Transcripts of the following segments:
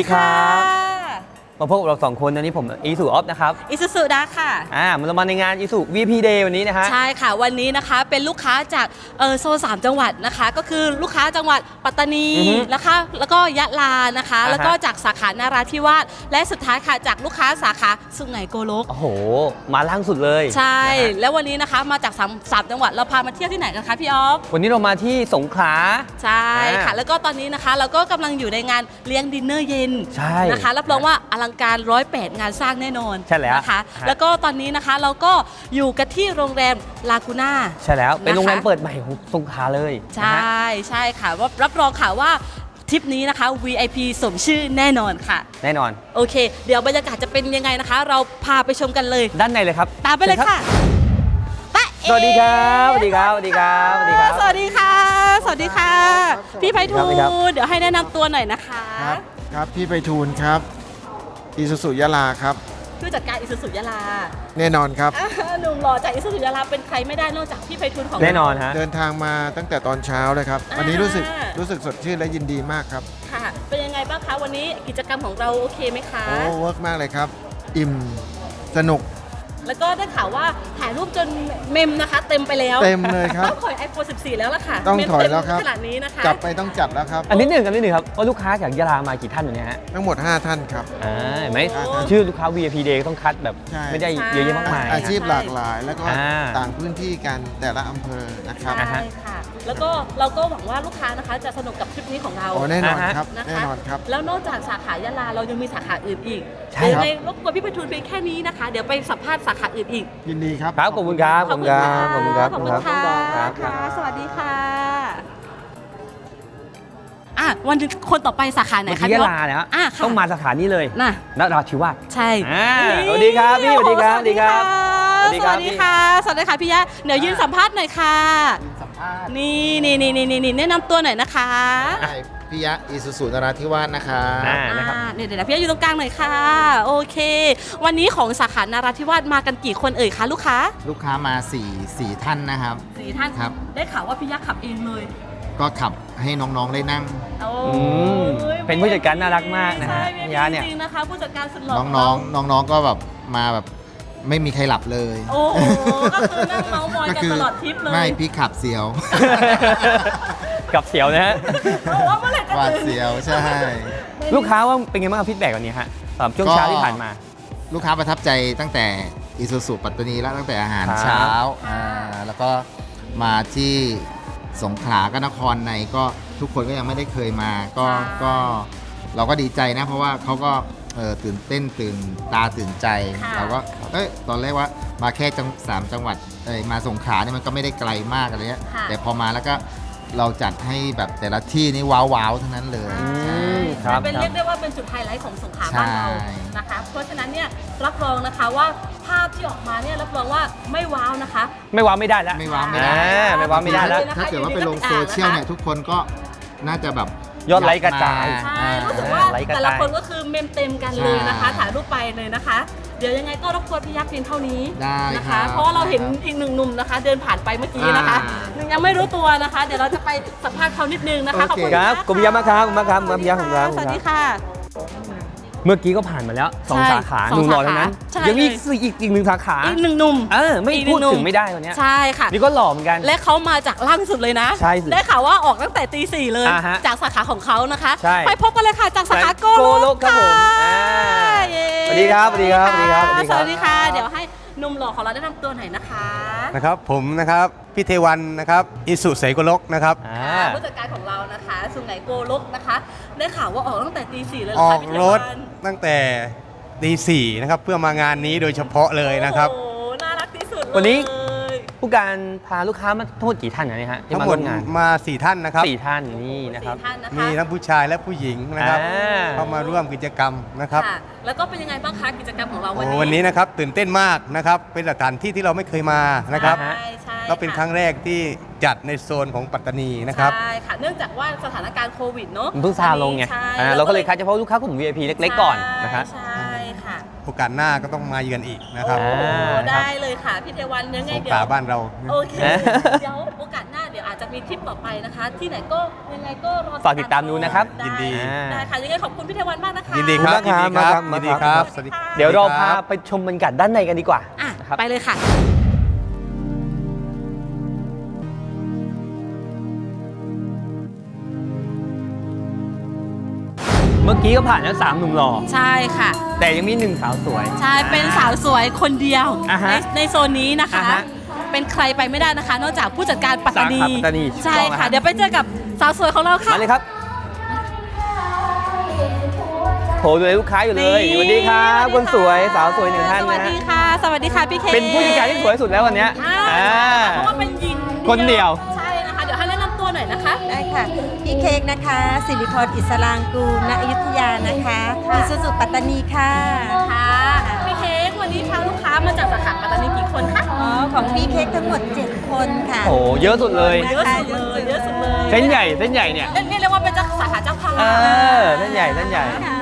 สวัสดีครับ มาพบกับเราสองคนวันนี้ผมอีสุออฟนะครับอิซูซุดาค่ะ อ่ามันเรามาในงานอีสุ VP Day วันนี้นะฮะ ใช่ค่ะ วันนี้นะคะเป็นลูกค้าจากเออโซนสามจังหวัดนะคะ ก็คือลูกค้าจังหวัดปัตตานีอือฮึนะคะ แล้วก็ยะลานะคะ อ่าฮะ แล้วก็จากสาขานาราธิวาสและสุดท้ายค่ะจากลูกค้าสาขาสุไหงโกลก โอ้โห มาล่างสุดเลยใช่ นะฮะแล้ววันนี้นะคะมาจากสามสามจังหวัดเราพามาเที่ยวที่ไหนกันคะพี่ออฟวันนี้เรามาที่สงขลา ใช่ค่ะอ่าแล้วก็ตอนนี้นะคะเราก็กำลังอยู่ในงานเลี้ยงดินเนอร์เย็นใช่นะคะ รับรองว่าอลังการร้อยแปดงานสร้างแน่นอนใช่แล้วนะคะฮะแล้วก็ตอนนี้นะคะเราก็อยู่กันที่โรงแรมลากูน่าใช่แล้วเป็นนะคะโรงแรมเปิดใหม่ของสงขลาเลยใชนะฮะ่ใช่ค่ะว่ารับรองค่ะว่าทริปนี้นะคะ VIP สมชื่อแน่นอนค่ะ แน่นอน โอเค เดี๋ยวบรรยากาศจะเป็นยังไงนะคะ เราพาไปชมกันเลย ด้านในเลยครับ ตามไปเลยชิญรับค่ะตะเอ๋สวัสดีครับสวัสดีครับสวัสดีครับสวัสดีครับ สวัสดีค่ะ สวัสดีค่ะ พี่ไพฑูสวัสดีครับรย์เดี๋ยวให้แนะนำตัวหน่อยนะคะ ครับครับพี่ไปทูลครับ อีสุสุยะลาครับผู้จัดการอิสุสุยาลาแน่นอนครับ อ่าหนุ่มหล่อจากอิสุสุยาลาเป็นใครไม่ได้นอกจากพี่ไพฑูรย์ของเราแน่นอนฮะ เดินทางมาตั้งแต่ตอนเช้าเลยครับอ่าวันนี้รู้สึกรู้สึกสดชื่นและยินดีมากครับ ค่ะ เป็นยังไงบ้างคะวันนี้กิจกรรมของเราโอเคไหมคะ โอ้เวิร์กมากเลยครับ อิ่ม สนุก แล้วก็ได้ข่าวว่าถ่ายรูปจนเมมนะคะ เต็มไปแล้วเต็มเลยครับ ต้องถอย iPhone 14 แล้วล่ะค่ะต้องเมมถอยเต็มแล้วครับขนาดนี้นะคะจับไปต้องจัดแล้วครับ อันนิดหนึ่งกันนิดหนึ่งครับว่าลูกค้าจากยะลามากี่ท่านอยู่เนี่ยฮะทั้งหมด 5 ท่านครับ อ่าเห็นไหมโอ้ชื่อลูกค้า VIP Day ก็ต้องคัดแบบใช่ ไม่ได้เยอะแยะมากมาย อาชีพใช่หลากหลายแล้วก็อ่าต่างพื้นที่กันแต่ละอำเภอนะครับอ่าฮะใช่ค่ะ แล้วก็เราก็หวังว่าลูกค้านะคะจะสนุกกับทริปนี้ของเรา โอ้แน่นอนอ่าฮะครับนะคะแน่นอนครับ แล้วนอกจากสาขายะลาเรายังมีสาขาอื่นอีกใช่เดี๋ยวครับในรบกวนพี่ไพฑูรย์เพียงแค่นี้นะคะ เดี๋ยวไปสัมภาษณ์สาขาอื่นอีก ยินดีครับ ครับขอบคุณครับ ขอบคุณครับ ขอบคุณครับ ขอบคุณค่ะครับค่ะ สวัสดีค่ะอะ วันนี้คนต่อไปสาขาไหนเมื่อคะกี้ยะพี่อ๊อฟลาเนี่ยฮะอะค่ะต้องมาสาขานี้เลยน่ะ นราธิวาส ใช่อ่าสวัสดีครับพี่สวัสดีครับสวัสดีค่ะสวัสดีครับสวัสดีค่ะ สวัสดีค่ะพี่ยะเดี๋ยวยืนสัมภาษณ์หน่อยค่ะ สัมภาษณ์นี่นี่นี่นี่นี่แนะนำตัวหน่อยนะคะพี่ยะอีสุสุนราธิวาสนะครับอ่านะครับอ่าเนี่ยเดี๋ยวพี่ยะอยู่ตรงกลางหน่อยค่ะ โอเค วันนี้ของสาขานาราธิวาสมากันกี่คนเอ่ยคะลูกค้าลูกค้ามา4 4ท่านนะครับ สี่ท่านครับ ได้ข่าวว่าพี่ยะขับเองเลยก็ขับให้น้องๆได้นั่ง โอ้อืมเป็นผู้จัดการน่ารักมากนะฮะใช่พี่ยะเนี่ย จริงๆนะคะผู้จัดการสุดหล่อน้องๆน้องๆก็แบบมาแบบ ไม่มีใครหลับเลยโอ้โหก็คือนั่งเมาส์มอยกันตลอดทริปเลยไม่พี่ขับเสียวกับเสียวนะฮะโอ้ว่าเมื่อไหร่จะหวาดถึงเสียวใช่ ลูกค้าว่าเป็นไงบ้างฟีดแบ็กวันนี้ฮะสำหรับช่วงเช้าที่ผ่านมา ลูกค้าประทับใจตั้งแต่อิซูซุปัตตานีแล้วตั้งแต่อาหารครับ เช้าอ่าแล้วก็มาที่สงขลาก็นครในก็ทุกคนก็ยังไม่ได้เคยมา ก็ก็เราก็ดีใจนะ เพราะว่าเขาก็ เอ่อตื่นเต้นตื่นตาตื่นใจเราก็เอ้ยตอนแรกว่ามาแค่จังสามจังหวัดเอ้ยมาสงขลาเนี่ยมันก็ไม่ได้ไกลมากอะไรเงี้ยค่ะแต่พอมาแล้วก็เราจัดให้แบบแต่ละที่นี่ว้าวๆทั้งนั้นเลย ใช่ มครับเป็นครับ เรียกได้ว่าเป็นจุดไฮไลท์ของสงขลาบ้านเราใช่ นะคะ เพราะฉะนั้นเนี่ยรับรองนะคะว่าภาพที่ออกมาเนี่ยรับรองว่าไม่ว้าวนะคะ ไม่ว้าวไม่ได้แล้ว ไม่ว้าวไม่ได้ อ่าไม่ว้าวไม่ได้แล้ว ถ้าเกิดว่าไปลงโซเชียลเนี่ยทุกคนก็น่าจะแบบ ยอดไลค์กระจายมใช่อ่ารู้สึกว่าไลค์กระจาย แต่ละคนก็คือเมมเต็มกันเลยนะคะใช่ถ่ายรูปไปเลยนะคะ เดี๋ยวยังไงก็รบกวนพี่ยักษ์เพียงเท่านี้ได้นะครัคะ บเพราะว่าเราเห็นได้ครับอีกหนึ่งหนุ่มนะคะ เดินผ่านไปเมื่อกี้นะคะอ่ายังไม่รู้ตัวนะคะ เดี๋ยวเราจะไปสัมภาษณ์เขานิดนึงนะคะโอเคขอบคุณครับมากขอบคุณมากครับขอบคุณมากครับขอบคุณมากครับ สวัสดีค่ะ เมื่อกี้ก็ผ่านมาแล้วสองใช่สาขาสองหนุ่มหล่อทั้งนั้น สาขาใช่ ยังมีเลยสี่อีกอีกหนึ่งสาขาอีกหนึ่งหนุ่ม เออไม่อีกหนึ่พูดงหนุ่ม ถึงไม่ได้วันเนี้ยใช่ค่ะ นี่ก็หล่อเหมือนกัน และเขามาจากล่างสุดเลยนะ ใช่สิได้ข่าวว่าออกตั้งแต่ตีสี่เลย อ่าฮะจากสาขาของเขานะคะ ใช่ ไปพบกันเลยค่ะจากสาขาโกโกโลกครับผมะอ่า เย้สวัสดีครับสวัสดีครับสวัสดีครับ สวัสดีค่ะ เดี๋ยวให้ หนุ่มหล่อของเราได้นำตัวหน่อยนะคะนะครับผมนะครับพี่เทวันนะครับอิสุเสกลกนะครับอ่าผู้จัดการของเรานะคะสุไหงโกลกนะคะได้ข่าวว่าออกตั้งแต่ตีสี่เลยเหอรอคะกพี่เทรวัถนตั้งแต่ตีสี่นะครับเพื่อมางานนี้โดยเฉพาะเลยนะครับ โอ้โหน่ารักที่สุดเลยวันนี้ ผู้การพาลูกค้ามาทั้งหมดกี่ท่านนะเนี่ยฮะที่ทั้งมาหมร่ดวมงานมาสี่ท่านนะครับ สี่ท่านนี่นะครับ สี่ท่านนะคะมีทั้งผู้ชายและผู้หญิงนะครับอ่า เข้ามาร่วมกิจกรรมนะครับค่ะแล้วก็เป็นยังไงบ้างคะกิจกรรมของเราวันโอ้นี้วันนี้นะครับตื่นเต้นมากนะครับเป็นสถานที่ที่เราไม่เคยมานะครับ ใช่ใช่ ก็เป็นค่ะ ครั้งแรกที่จัดในโซนของปัตตานีนะครับ ใช่ค่ะ เนื่องจากว่าสถานการณ์โควิดเนอะมันเพิ่งซาลงไงใช่อ่าเราก็เลยคัดเฉพาะลูกค้ากลุ่ม VIP เล็ก ๆ ก่อนนะครับใช่ค่ะโอกาสหน้าก็ต้องมาเยือนอีกนะครับโอ้อ่า ได้เลยค่ะ พี่เทวันยังไงสงเดี๋ขยลาวบ้านเรา โอเคนะ เดี๋ยวโอกาสหน้าเดี๋ยวอาจจะมีทริปต่อไปนะคะ ที่ไหนก็ยังไงก็รอฝากติดตามดูนะครับ ไยินดี ได้ค่ะยังไงขอบคุณพี่เทวันมากนะคะยินดีครับขอบคุณยินมากดีคครัรับบยินดีครับสวัสดีค่ะเดี๋ยวเราสวัสพาครับไปชมบรรยากาศด้านในกันดีกว่าอะนะครับ ไปเลยค่ะ มื่อกี้ก็ผ่านแล้วสามหนุ่มหล่อใช่ค่ะ แต่ยังมีหนึ่งสาวสวย ใช่ เป็นสาวสวยคนเดียวอ่าฮะในในโซนนี้นะคะ อ่าฮะเป็นใครไปไม่ได้นะคะ นอกจากผู้จัดการปัตตานีสาขาปัตตานีใช่ถูกต้องค่ะฮะเดี๋ยวไปเจอกับสาวสวยของเราค่ะ มาเลยครับโหดูเลยลูกค้าอยู่เลยนี่สวัสดีครับคนสวยสาวสวยหนึ่งท่านสวัสนะดีฮะค่ะ สวัสดีค่ะพี่เคเป็นผู้จัดการที่สวยสุดแล้ววันเนี้ยอ่าอ่า เพราะว่าเป็นหญิงคนเดียว ใช่นะคะ เดี๋ยวให้แนะนำตัวหน่อยนะคะ ได้ค่ะ พี่เค้กนะคะ สิริพรอิสรางกูลณอยุธ ยานะคะอิสุสุปัตตานีค่ะค่ะพี่เค้กวันนี้พาลูกค้ามาจากสาขาปัตตานีกี่คนคะอ๋อของพี่เค้กทั้งหมด 7 คนค่ะโอ้โหเยอะสุดเลย เยอะสุดเลยเยอะสุดเลยเส้นใหญ่เส้นใหญ่เนี่ยเรียกเรียกว่าเป็นเจ้าสาขาเจ้าพาเออเส้นใหญ่เส้นใหญ่ค่ะ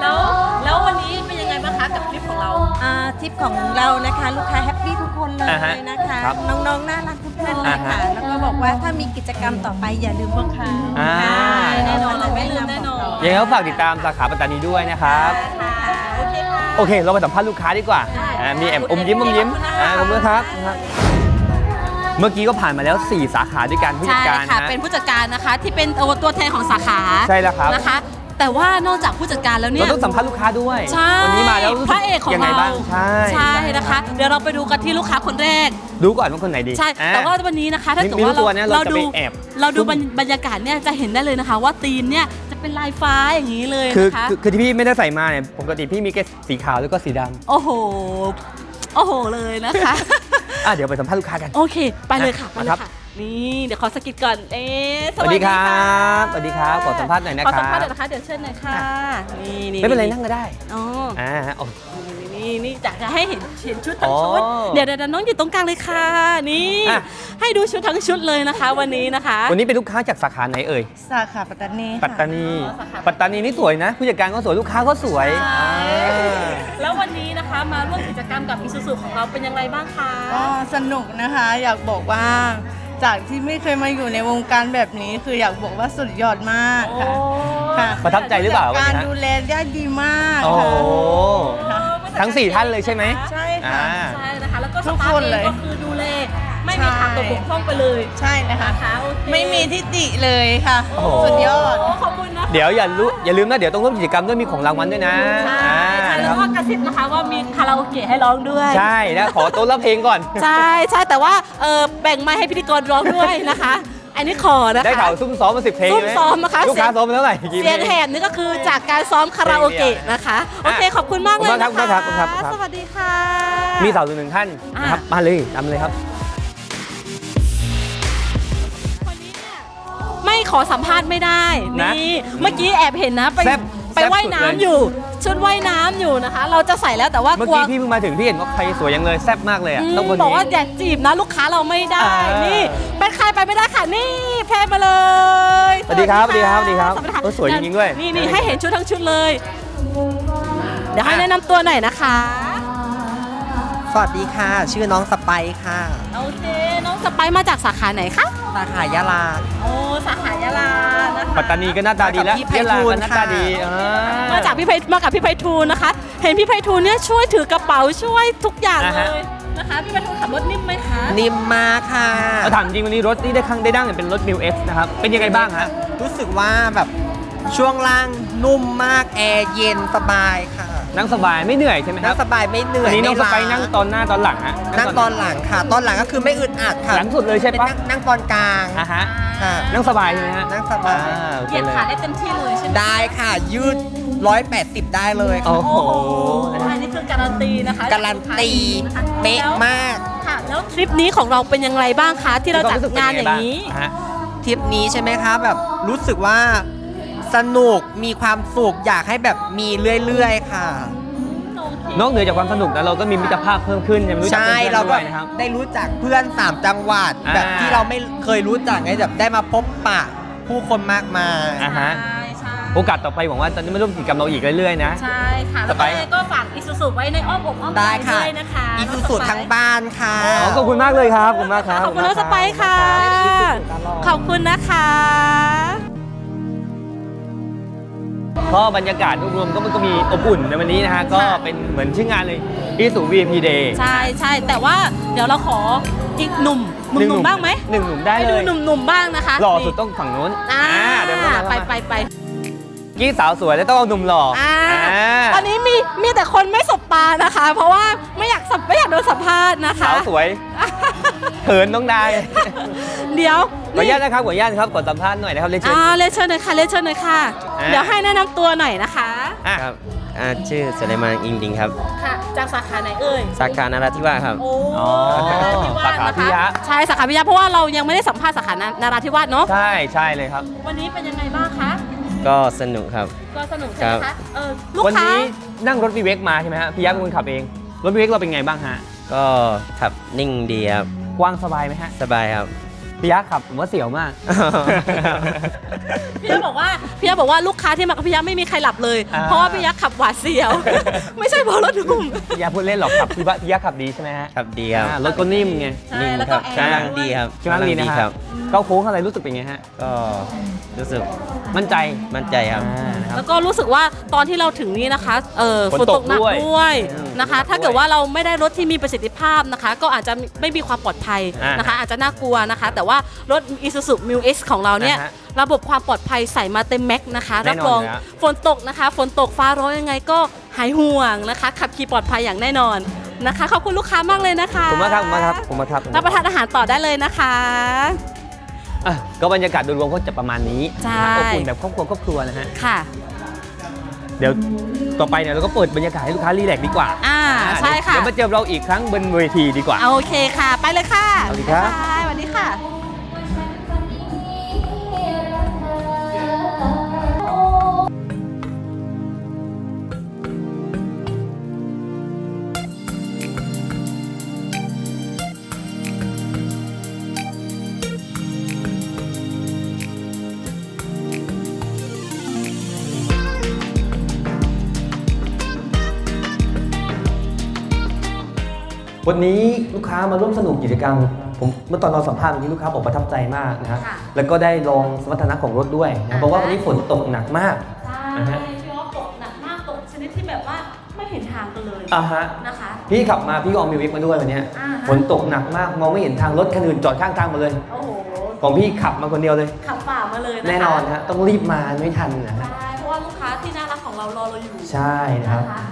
แล้วแล้ววันนี้เป็ นยังไงบ้างคะกับคลิปของเรา อ่าทริปของเรานะคะลูกค้าแฮปปี้ทุกคนเลยอ่าฮะนะคะครับน้องๆน่ารักทุกท่านเลยอ่าฮะค่ะแล้วก็บอกว่าถ้ามีกิจกรรมต่อไปอย่าลืมพวกเขาอ่า แน่นอนเราไม่ลืมแน่นอน ยังไงก็ฝากติดตามสาขาปัตตานีด้วยนะครับค่ะโอเคค่ะ โอเค เราไปสัมภาษณ์ลูกค้าดีกว่าได้อ่ามีแอมอมยิ้มอมยิ้มขอบคุณนะคะอ่าขอบคุณครับครับ เมื่อกี้ก็ผ่านมาแล้ว 4 สาขาด้วยกันผู้จัใช่ดการค่ะ นะ เป็นผู้จัดการนะคะที่เป็นตัวตัวแทนของสาขาใช่แล้วครับนะคะ แต่ว่านอกจากผู้จัดการแล้วเนี่เราย ต้องสัมภาษณ์ลูกค้าด้วย ใช่วันี้มาแล้วรู้พสึระเอกของยังไงเราบ้าง ใช่ใช่นะคะ เดี๋ยวเราไปดูกันที่ลูกค้าคนแรก ดูก่อนว่าคนไหนดีใช่ อ่แต่ว่าวันนี้นะคะถ้าเกิดไม่รู้ว่าตัวเราเนี่ยเราเราจะดูไปแอบเราดูซุ่ม บรรบรรยากาศเนี่ยจะเห็นได้เลยนะคะ ว่าธีมเนี่ยจะเป็นลายฟ้าอย่างนี้เลยคือนะคะ คือคือที่พี่ไม่ได้ใส่มาเนี่ยปกติพี่มีแค่สีขาวแล้วก็สีดโอ้โห โอ้โหเลยนะคะำอะเดี๋ยวไปสัมภาษณ์ลูกค้ากัน โอเค ไปเลยค่ะไปเลยครับค่ะ นี่เดี๋ยวขอสกิดก่อน เอ๊ะสวัสดีครับสวัสดีครับขอสัมภาษณ์หน่อยนะขอคสัมรัภาษณ์บหน่อยนะคะเดี๋ยวเชิญหน่อยค่ะ นี่นี่ไม่เป็นไรนั่งก็ได้อ๋ออ่าโอ้ นี่นี่จะจะให้เห็นเห็นชุดทั้งอ๋อชุดเดี๋ยวเดี๋ยวเดี๋ยวน้องอยู่ตรงกลางเลยค่ะ นี่ อะ ให้ดูชุดทั้งชุดเลยนะคะ วันนี้นะคะวันนี้เป็นลูกค้าจากสาขาไหนเอ่ยสาขาปัตตานีปัตตานีอ๋อสาขาปัตตานีนี่สวยนะ ผู้จัดการก็สวยลูกค้าก็สวยใช่อ่าแล้ววันนี้นะคะมาร่วมกิจกรรมกับอิซูซูของเราเป็นยังไงบ้างคะ ก็สนุกนะคะ อยากบอกว่า จากที่ไม่เคยมาอยู่ในวงการแบบนี้ คืออยากบอกว่าสุดยอดมากโอ้ค่ะ ค่ะประทับใจหรือเปล่าวันการนี้ฮะ ดูแลได้ดีมากโอ้ค่ะ ทั้งสี่ท่านเลยใช่ไหม ใช่อ่าค่ะใช่นะคะ แล้วก็สทุกตาคฟนเอเลงยก็คือดูแล ไม่มีขาดตกบกพร่องไปเลยใช่นะคะนะคะโอเคไม่มีทิฏฐิเลยค่ะโอ้โห สุดยอด โขอบคุณนะคะ เดี๋ยวอย่ารู้อย่าลืมนะ เดี๋ยวต้องร่วมกิจกรรมด้วยมีของรางวัลด้วยนะใช่อ่าใช่นะแล้ควรับก็กระซิบนะคะว่ามีคาราโอเกะให้ร้องด้วย ใช่แล้วขอโต๊ะรับเพลงก่อน ใช่ใช่แต่ว่าเออแบ่งไมาให้พิธีกรร้องด้วยนะคะ อันนี้ขอนะคะ ได้ข่าวซุ่มซ้อมมาสิบเพลงซุ่มใช่ไหซ้อมนะคะ ลูกค้าเสียงซ้อมมาเท่าไหร่กี่เสียงพลแหบนี่ก็คือจากการซ้อมคาราโอเกะนะคะ โอเค ขอบคุณมากเลยขอบคุณนะครัคะบขอบคุณครับขอบคุณครับสวัสดีค่ะ มีสาวหนึ่งท่านนะครับมาเลยทำเลยครับ ขอสัมภาษณ์ไม่ได้นะนี่เมื่อกี้แอบเห็นนะไปแซ่บไปแซ่บว่ายสุดน้ำเลยอยู่ ชุดว่ายน้ำอยู่นะคะ เราจะใส่แล้วแต่ว่าเมื่อกลัวกี้พี่เพิ่งมาถึงพี่เห็นว่าใครสวยยังเลยแซ่บมากเลยอะอืมต้องคนบอกนี้ว่าอยากจีบนะลูกค้าเราไม่ได้อ่านี่นี่เป็นใครไปไม่ได้ค่ะนี่แพรมาเลยสวัสดีครับสวัสดีครับสวัสดีครับสวัสดีค่ะเออสวยจริงๆด้วยนี่นี่ให้เห็นชุดทั้งชุดเลย เดี๋ยวให้แนะนำตัวหน่อยนะคะ สวัสดีค่ะ ชื่อน้องสไปซ์ค่ะ โอเค น้องสไปซ์มาจากสาขาไหนคะ สาขายาลาโอ้สาขายาลานะคะปัตตานีก็หน้าตาดีแล้วมากับพี่ไพยะลาฑูรก็ย์หน้าตาค่ะ ดีอ่มาจากพี่ไพมากับพี่ไพฑูรย์นะคะ เห็นพี่ไพฑูรย์เนี่ยช่วยถือกระเป๋าช่วยทุกอย่างอ่าเลฮะ ยนะคะพี่ไพฑูรย์ขับรถนิ่มไหมคะนิ่มมากค่ะเราถามจริงวันนี้รถที่ได้ข้างได้ดั้งเนี่ยเป็นรถมิวเอ็กซ์นะครับ เป็นยังไงบ้างฮะ รู้สึกว่าแบบช่วงล่างนุ่มมาก แอร์เย็นสบายค่ะ นั่งสบายไม่เหนื่อยใช่ไหมคนั่รับงสบายไม่เหนื่อวัยนนี้น้องสม่ไปล้านั่งตอนหน้าตอนหลังฮะนั่งตอนหลังค่ะ ตอนหลังก็คือไม่อึดอัดค่ะหลังสุดเลยใช่เป็นปะนั่งนั่งตอนกลาง อะฮะค่ะ นั่งสบายใช่ไหมฮะนั่งสบาย อ่โอเหเคยียดเลยขาได้เต็มที่เลยใช่ไหมได้ค่ะ ยืด 180 ได้เลยค่ะ โอ้โห อันนี้คือการันตีนะคะการันตีนะคะเป๊ะแล้วมากค่ะ แล้วทริปนี้ของเราเป็นอย่างไรบ้างคะที่เราจัดงานอย่างนี้ฮะทริปนี้ใช่ไหมคะแบบรู้สึกว่า สนุกมีความสุขอยากให้แบบมีเรื่อยๆค่ะ นอกเหนือจากความสนุกแล้วเราก็มีมิตรภาพเพิ่มขึ้นยังรู้จักใช่เพื่อนๆเราด้ก็วยนะครับ ได้รู้จักเพื่อนสามจังหวัด อ่า แบบที่เราไม่เคยรู้จักไงแบบได้มาพบปะผู้คนมากมาย อะฮะ ใช่ใช่โอกาสต่อไปหวังว่าจะมาร่วมกิจกรรมเราอีกเรื่อยๆนะ ใช่ค่ะแล้วสไปก็ซ์ก็ฝากอีซูซูไว้ในอ้อมอกอ้อมใจได้ค่ะด้วยนะคะอีซูซูทั้งบ้านค่ะ อ๋อขอบคุณมากเลยครับ ขอบคุณมากครับ ขอบคุณน้องสไปซ์ค่ะ ขอบคุณนะคะ ก็บรรยากาศรวมๆก็มันก็มีอบอุ่นในวันนี้นะฮะ ก็เป็นเหมือนชื่องานเลยอีสู VIP Day ใช่ใช่แต่ว่าเดี๋ยวเราขออีกหนุ่มหนุ่มๆบ้างไหมหนึ่งหนุ่มได้ไปเลดูยหนุ่มๆบ้างนะคะหล่อสุดต้องฝั่งนู้นอ่าเดี๋ยวมาไปไปไปกี้สาวสวยแล้วต้องเอาหนุ่มหล่ออ่าอ่าตอนนี้มีมีแต่คนไม่สบตานะคะ เพราะว่าไม่อยากสัมไม่อยากโดนสัมภาษณ์นะคะ สาวสวย เขินต้องได้เดี๋ยวขออนุญาตนะครับขออนุญาตครับขอสัมภาษณ์หน่อยนะครับเลนเชิญ อ่าเลนเชิญหน่อยค่ะเลนเชิญหน่อยค่ะ อ่า เดี๋ยวให้แนะนำตัวหน่อยนะคะ อะครับอ่าชื่อสุเลมานอิงดิงครับ ค่ะ จากสาขาไหนเอ่ย สาขานาราธิวาสครับ โอ้อ๋อนาราธิวาสสาขานะพิคะยะ ใช่สาขาพิยะเพราะว่าเรายังไม่ได้สัมภาษณ์สาขานาราธิวาสเนาะ ใช่ใช่เลยครับ วันนี้เป็นยังไงบ้างคะ ก็สนุกครับ ก็สนุกใช่ไหมครัคะบ เออลูกวันค้านี้นั่งรถวีเวกมาใช่ไหมฮะพี่ยักษ์เป็นคนขับเอง รถวีเวกเราเป็นไงบ้างฮะ ก็ขับนิ่งดีครับ กว้างสบายไหมฮะ สบายครับ พี่ยักษ์ขับผมว่าเสียวมาก พี่ยักษ์บอกว่าพี่ยักษ์บอกว่าลูกค้าที่มากับพี่ยักษ์ไม่มีใครหลับเลย อ่า เพราะว่าพี่ยักษ์ขับหวาดเสียว ไม่ใช่เพราะรถดุ่ม พี่ยักษ์พูดเล่นหรอกขับพี่ว่าพี่ยักษ์ขับดีใช่ไหมฮะขับดีครับอ่ารถก็นิ่มไงใช่นิ่งแล้วคก็รับแอช่วงร์ล่างดีครับช่วงล่างดีนะคครัรับบ เข้าโค้งอะไรรู้สึกเป็นไงฮะ ก็รู้สึกมั่นใจมั่นใจครับ อ่านะครับ แล้วก็รู้สึกว่าตอนที่เราถึงนี่นะคะเออฝนตกหนัด้วยด้วยอืมนะคะฝนตกถ้าเกิดว่าเราไม่ได้รถที่มีประสิทธิภาพนะคะ ก็อาจจะไม่มีความปลอดภัยอ่าน นะคะ อาจจะน่ากลัวนะคะ แต่ว่ารถ Isuzu m u X ของเราเนี่ยอ่าฮะระบบความปลอดภัยใส่มาเต็มแม็กซ์นะคะ แน่รับนอนรองอยู่แล้ว ฝนตกนะคะ ฝนตกฟ้าร้องยังไงก็หายห่วงนะคะ ขับขี่ปลอดภัยอย่างแน่นอนนะคะ ขอบคุณลูกค้ามากเลยนะคะผมมาครับผมมาครับผมมาครับรับประทานอาหารต่อได้เลยนะคะ อะก็บรรยากาศโดยรวมก็จะประมาณนี้ใช่อบอุ่นแบบครอบครัวครอบครัวนะฮะค่ะ เดี๋ยวต่อไปเนี่ยเราก็เปิดบรรยากาศให้ลูกค้ารีแลกซ์ดีกว่าอ่าใช่ค่ะ เดี๋ยวมาเจอเราอีกครั้งบนเวทีดีกว่า โอเคค่ะ ไปเลยค่ะสวัสดีครับายายสวัสดีค่ะ วันนี้ลูกค้ามาร่วมสนุกกิจกรรม ผมเมื่อตอนเราสัมภาษณ์วันนี้ลูกค้าบอกประทับใจมากนะฮะค่ะแล้วก็ได้ลองสมรรถนะของรถด้วยนะเพราะว่าวันนี้ฝนตกหนักมาก ใช่อ่าฮะ พี่ว่าตกหนักมากตกชนิดที่แบบว่าไม่เห็นทางกันเลยอ่าฮะนะคะ พี่ขับมาพี่ก็เอามิววิกมาด้วยวันเนี้ยอ่าฮะ ฝนตกหนักมากมองไม่เห็นทางรถคันอื่นจอดข้างทางหมดเลย โอ้โห ของพี่ขับมาคนเดียวเลย ขับฝ่ามาเลยนะคะแน่นอนฮะต้องรีบมาไม่ทันนะฮะใช่เพราะว่าลูกค้าที่น่ารักของเรารอเราอยู่ใช่นะครับ นะคะ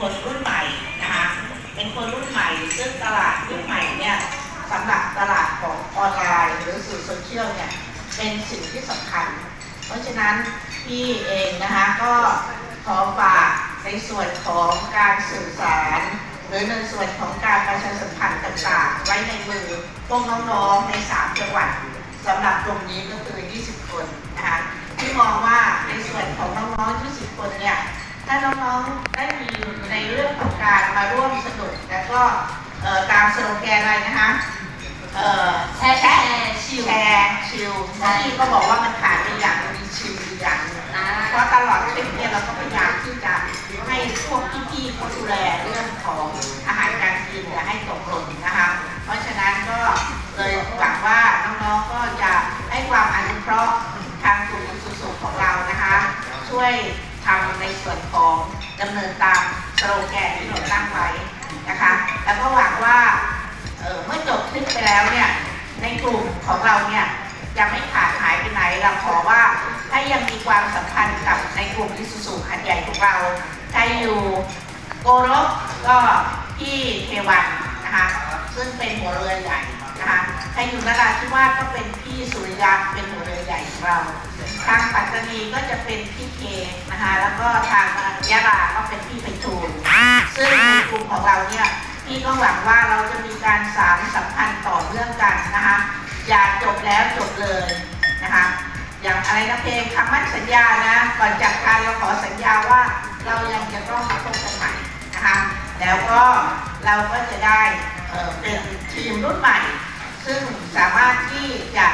คนรุ่นใหม่นะคะเป็นคนรุ่นใหม่ ซึ่งตลาดรุ่นใหม่เนี่ยสำหรับตลาดของออนไลน์ หรือสื่อโซเชียลเนี่ยเป็นสิ่งที่สำคัญ เพราะฉะนั้นพี่เองนะคะก็ขอฝากในส่วนของการสื่อสารหรือในส่วนของการประชาสัมพันธ์ต่างๆ ไว้ในมือพวกน้องๆใน 3 จังหวัดสำหรับตรงนี้ก็คือ 20 คนนะคะที่มองว่าในส่วนของน้องๆน้องที่สิบคนเนี่ย ถ้าน้องๆได้มีในเรื่องของการมาร่วมสนุกแล้วก็เอ่อตามสโลแกนอะไรนะคะเอ่อแชร์แชร์ชิลแชร์ชิลที่ก็บอกว่ามันขาดไปอย่างหนึ่งมีชิลอยู่อย่างหนึ่งเพราะตลอดทริปเนี่ยเราก็พยายามที่จะให้พวกพี่ๆเขาดูแลเรื่องของอาหารการกินอย่าให้ตกหล่นนะคะ เพราะฉะนั้นก็เลยหวังว่าน้องๆก็จะให้ความอนุเคราะห์ทางกลุ่มสุสุของเรานะคะ ช่วยทำ ในส่วนของดำเนินตามสโลแกนที่เราตั้งไว้นะคะ แล้วก็หวังว่าเเมื่อจบทริปไปแล้วเนี่ยในกลุ่มของเราเนี่ยยังไม่ขาดหายไปไหนเราขอว่าให้ยังมีความสัมพันธ์กับในกลุ่มอิสุสุหันใหญ่ของเราใครอยู่โกรบก็พี่เทวันนะคะซึ่งเป็นหัวเรือใหญ่นะคะใครอยู่นราธิวาสก็เป็นพี่สุริยันเป็นหัวเรือ ใหญ่ของเรา ทางปัตตานีก็จะเป็นพี่เคนะคะแล้วก็ทางยะลาก็เป็นพี่ไพฑูรย์ซึ่งในกลุ่มของเราเนี่ยพี่ก็หวังว่าเราจะมีการสานสัมพันธ์ต่อเนื่องกันนะคะอย่าจบแล้วจบเลยนะคะอย่างอะไรนะเพลงคำมั่นสัญญานะก่อนจากกันเราขอสัญญาว่าเรายังจะต้องมาพบกันใหม่นะคะแล้วก็เราก็จะได้เเป็นทีมรุ่นใหม่ ซึ่งสามารถที่จะ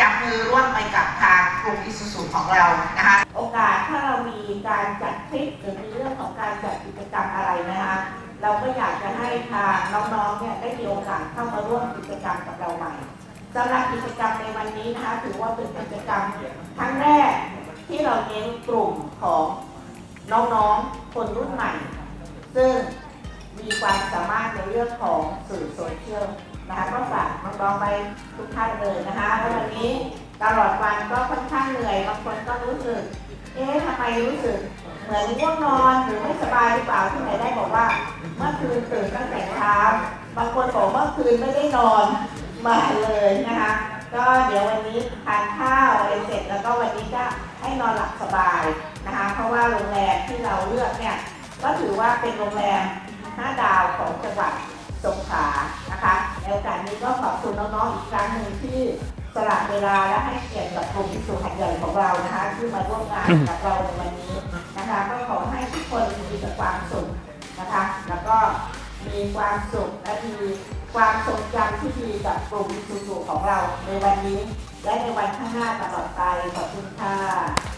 จับมือร่วมไปกับทางกลุ่มอิสุสุของเรานะคะโอกาสถ้าเรามีการจัดทริปหรือมีเรื่องของการจัดกิจกรรมอะไรนะคะเราก็อยากจะให้ทางน้องๆเนี่ยได้มีโอกาสเข้ามาร่วมกิจกรรมกับเราใหม่สำหรับกิจกรรมในวันนี้นะคะถือว่าเป็นกิจกรรมครั้งแรกที่เราเน้นกลุ่มของน้องๆ คนรุ่นใหม่ ซึ่งมีความสามารถในเรื่องของสื่อโซเชียล นะคะก็ฝากน้องๆไปทุกท่านเลยนะคะแล้ววันนี้ตลอดวันก็ค่อนข้างเหนื่อยบางคนก็รู้สึก เอ๊ะทำไมรู้สึก เหมือนง่วงนอนหรือไม่สบายหรือเปล่าที่ไหนได้บอกว่า เมื่อคืนตื่นตั้งแต่เช้าบางคนบอกเมื่อคืนไม่ได้นอนมาเลยนะคะก็เดี๋ยววันนี้ทานข้าวอะไรเสร็จแล้วก็วันนี้ก็ให้นอนหลับสบายนะคะเพราะว่าโรงแรมที่เราเลือกเนี่ยก็ถือว่าเป็นโรงแรม5ดาวของจังหวัด นโอกาสนี้ก็ขอบคุณน้องๆอีกครั้งหนึ่งที่สละเวลาและให้เกียรติกับกลุ่มสุขันใหญ่ของเรานะคะที่มาร่วมงานกับเราในวันนี้นะคะก็ขอให้ทุกคนมีแต่ความสุขนะคะ แล้วก็มีความสุขและมีความทรงจำที่ดีกับกลุ่มสุขของเราในวันนี้ และในวันข้างหน้าตลอดไปขอบคุณค่ะ